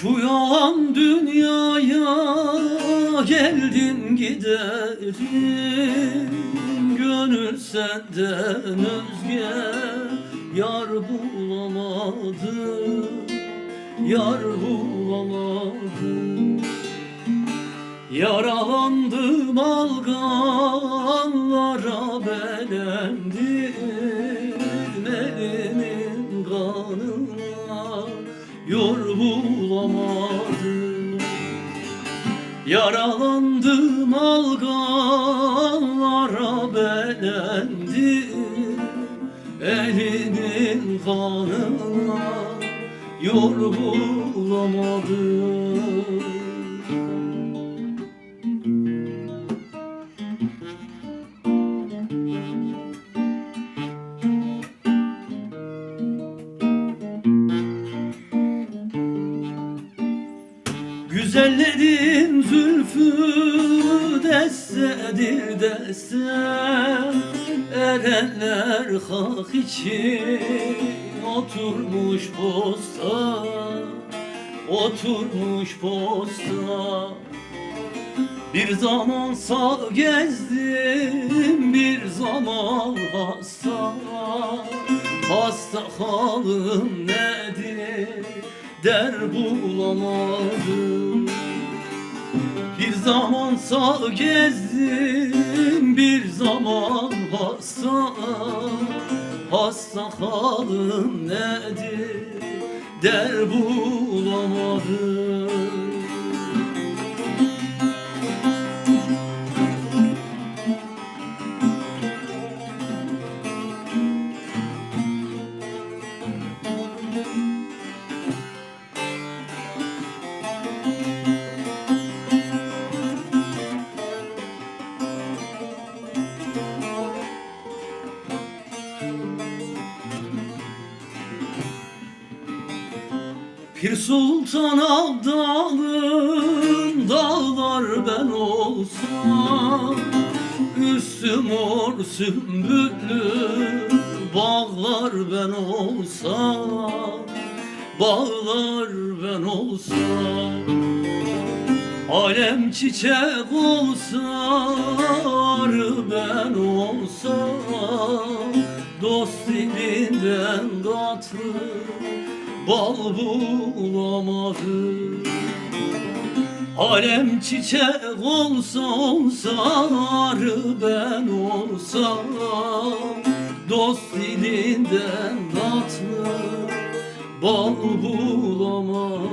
Şu yalan dünyaya geldin giderim Gönül senden özge yar bulamadım Yar bulamadım. Yaralandım alganlara bulamadım. Yaralandım alganlara belendim Elimin kanına yor bulamadım Güzellerin zülfü destedir deste Erenler hak için oturmuş posta Oturmuş posta. Bir zaman sağ gezdim bir zaman hasta. Hasta halim nedir der bulamadım Bir zaman sağ gezdim bir zaman hasta Hasta halim nedir? Der bulamadım Pir Sultan Abdalım dağlar ben olsam. Üstüm mor sümbüllü bağlar ben olsam. Bağlar ben olsam. Alem çiçek olsa arı ben olsam. Dost dilinden tatlı bal bulamadım Alem çiçek olsa olsa arı ben olsam Dost dilinden tatlı bal bulamadım